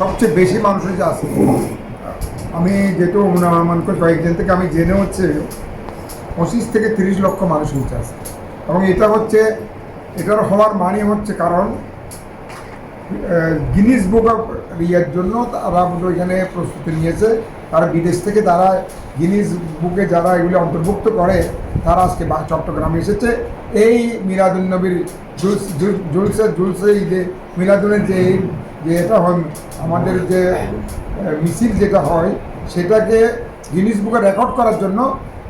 সবচেয়ে বেশি মানুষ হচ্ছে আছে আমি যেহেতু অনুমান করি কয়েকদিন থেকে আমি জেনে হচ্ছে, পঁচিশ থেকে তিরিশ লক্ষ মানুষ হচ্ছে আছে এবং এটা হচ্ছে, এটার হওয়ার মানে হচ্ছে কারণ গিনিস বুক অফ ইয়ের জন্য তারা ওইখানে প্রস্তুতি নিয়েছে। তারা বিদেশ থেকে তারা গিনিস বুকে যারা এগুলি অন্তর্ভুক্ত করে, তারা আজকে চট্টগ্রামে এসেছে। এই মিলাদুলনবীর জুলস জুল- জুলসে জুলসে ঈদে মিলাদুলের যে যে এটা আমাদের যে মিছিল যেটা হয়, সেটাকে গিনিস বুকে রেকর্ড করার জন্য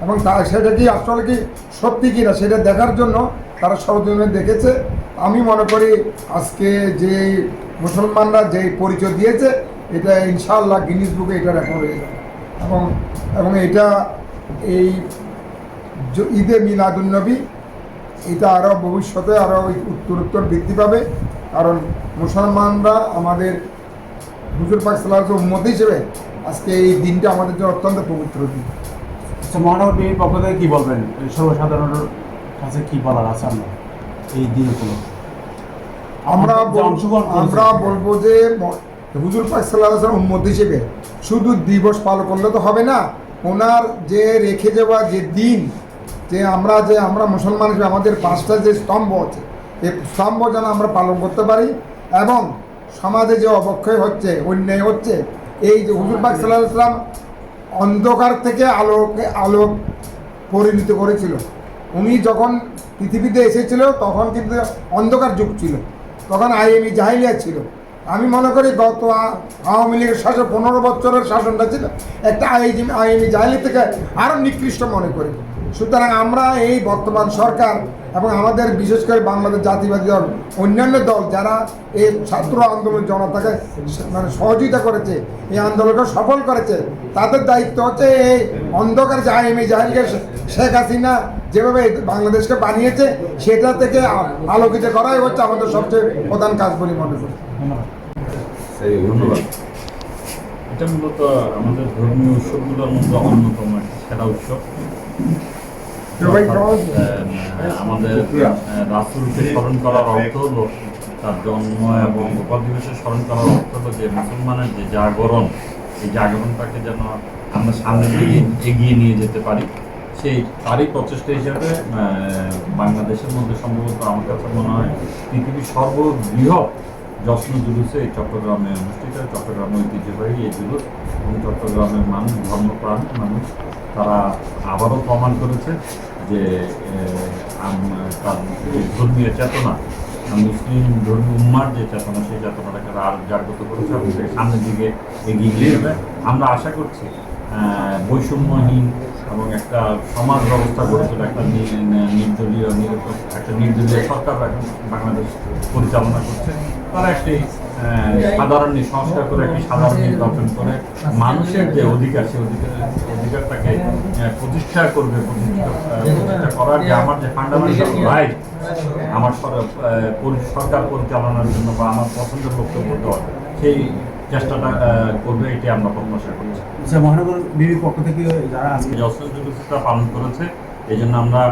এবং তা, সেটা কি আসলে কি সত্যি কিনা সেটা দেখার জন্য তারা সরজনে দেখেছে। আমি মনে করি আজকে যে মুসলমানরা যে পরিচয় দিয়েছে, এটা ইনশাআল্লাহ গিনিস বুকে এটা রেকর্ড হয়ে যাবে। এবং এবং এটা এই ঈদে মিলাদুলনবী এটা আরও ভবিষ্যতে আরও উত্তরোত্তর বৃদ্ধি পাবে। কারণ মুসলমানরা আমাদের হুজুর পাক সাল্লাহ উম্মত হিসেবে আজকে এই দিনটা আমাদের জন্য অত্যন্ত পবিত্র দিন। আচ্ছা মহানগর বিএনপির পক্ষ থেকে কি বলবেন? সর্বসাধারণের কাছে কি বলার আছে আপনার এই দিন আমরা। আমরা বলব যে হুজুর পাক সাল্লাহ উম্মত হিসেবে শুধু দিবস পালন করলে তো হবে না ওনার যে রেখে যাওয়া যে দিন যে আমরা যে আমরা মুসলমান হিসেবে আমাদের পাঁচটা যে স্তম্ভ আছে এই স্তম্ভ যেন আমরা পালন করতে পারি এবং সমাজে যে অবক্ষয় হচ্ছে, অন্যায় হচ্ছে, এই যে হুজুর পাক সাল্লাহ ইসলাম অন্ধকার থেকে আলোকে, আলোক পরিণত করেছিল। উনি যখন পৃথিবীতে এসেছিল, তখন কিন্তু অন্ধকার যুগ ছিল। তখন আইএমই জাহিলিয়া ছিল। আমি মনে করি গত আওয়ামী লীগের শাসন, পনেরো বছরের শাসনটা ছিল। একটা আইএমি আইএমই জাহিলি থেকে আরও নিকৃষ্ট মনে করি। সুতরাং আমরা এই বর্তমান সরকার এবং আমাদের বিশেষ করে বাংলাদেশ জাতিবাদী দল অন্যান্য দল যারা এই ছাত্র আন্দোলন জনতাকে মানে সহযোগিতা করেছে এই আন্দোলনকে সফল করেছে তাদের দায়িত্ব হচ্ছে এই অন্ধকার যে আইএমই জাহিলকে শেখ হাসিনা যেভাবে বাংলাদেশকে বানিয়েছে সেটা থেকে আলোকিত করাই হচ্ছে আমাদের সবচেয়ে প্রধান কাজ বলে মনে করি। ধন্যবাদ। এটা মূলত আমাদের ধর্মীয় উৎসবগুলোর মধ্যে অন্যতম একটা সেরা উৎসব। আমাদের আহ, স্মরণ করার অর্থ হলো তার জন্ম এবং গোপাল স্মরণ করার অর্থ হলো যে মুসলমানের যে জাগরণ এই জাগরণটাকে যেন আমরা সামনের দিকে এগিয়ে নিয়ে যেতে পারি। সেই তারই প্রচেষ্টা হিসেবে বাংলাদেশের মধ্যে সম্ভবত আমার কাছে মনে হয় পৃথিবীর সর্ববৃহৎ যশ্ন জুলুসে চট্টগ্রামে অনুষ্ঠিত। চট্টগ্রামে ঐতিহ্যবাহী এই জুলুস এবং চট্টগ্রামের মানুষ ধর্মপ্রাণ মানুষ তারা আবারও প্রমাণ করেছে যে তার ধর্মীয় চেতনা, মুসলিম ধর্মীয় উম্মার যে চেতনা, সেই চেতনাটাকে আর জাগ্রত করেছে এবং সামনের দিকে এগিয়ে নিয়ে যাবে আমরা আশা করছি বৈষম্যহীন এবং একটা সমাজ ব্যবস্থা গড়ে তোলা একটা নির্দলীয়, নিরপেক্ষ, একটা নির্দলীয় সরকার বাংলাদেশ পরিচালনা করছে তারা একটি সাধারণ সংস্কার করে একটি সাধারণ নির্বাচন করে মানুষের যে অধিকার সেই অধিকার অধিকারটাকে প্রতিষ্ঠা করবে প্রতিষ্ঠা করার যে আমার যে ফান্ডামেন্টাল রাইট আমার সর- সরকার পরিচালনার জন্য বা আমার পছন্দের বক্তব্য সেই চেষ্টাটা করবে এটি আমরা প্রত্যাশা করছি। আচ্ছা মহানগর বিএনপির পক্ষ থেকে যারা আজকে পালন করেছে এই জন্য আমরা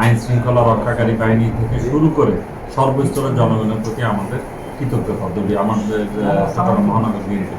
আইন শৃঙ্খলা রক্ষাকারী বাহিনী থেকে শুরু করে সর্বস্তরের জনগণের প্রতি আমাদের কৃতজ্ঞতা দাবি আমাদের মহানগর বিএনপি